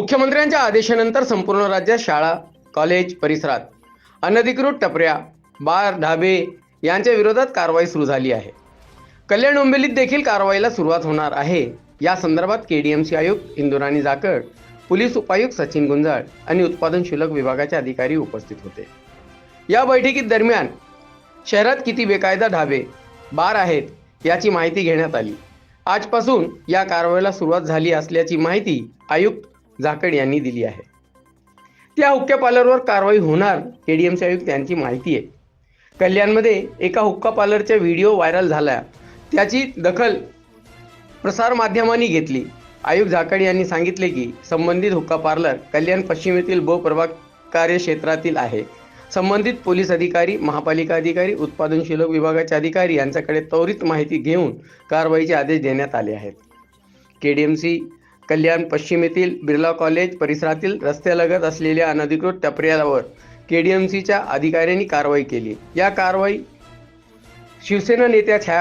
मुख्यमंत्र्यांच्या आदेशानंतर संपूर्ण राज्यात शाळा कॉलेज परिसरात अनधिकृत टपऱ्या बार ढाबे यांच्या विरोधात कारवाई सुरू झाली आहे. कल्याण डोंबिवलीत देखील कारवाईला सुरुवात होणार आहे. या संदर्भात के डी एम सी आयुक्त इंदुराणी जाकड पोलीस उपायुक्त सचिन गुंजाळ आणि उत्पादन शुल्क विभागाचे अधिकारी उपस्थित होते. या बैठकीत दरम्यान शहरात किती बेकायदा ढाबे बार आहेत याची माहिती घेण्यात आली. आजपासून या कारवाईला सुरुवात झाली असल्याची माहिती आयुक्त झाकड यांनी दिली आहे. त्या हुक्का पार्लरवर कारवाई होणार केडीएमचे आयुक्त यांची माहिती आहे. कल्याणमध्ये एका हुक्का पार्लरचा व्हिडिओ व्हायरल झाला. त्याची दखल प्रसारमाध्यमांनी घेतली. आयुक्त झाकड यांनी सांगितले की संबंधित हुक्का पार्लर कल्याण पश्चिमेतील बहुप्रभाग कार्यक्षेत्रातील आहे. संबंधित पोलीस अधिकारी महापालिका अधिकारी उत्पादन शुल्क विभागाचे अधिकारी यांच्याकडे त्वरित माहिती घेऊन कारवाईचे आदेश देण्यात आले आहेत. केडीएमसी कल्याण पश्चिम येथील बिर्ला कॉलेज परिसरातील रस्त्यालगत असलेल्या अनधिकृत टपऱ्यावर केडीएमसीच्या अधिकाऱ्यांनी कारवाई केली. या कारवाई शिवसेना नेत्या छाया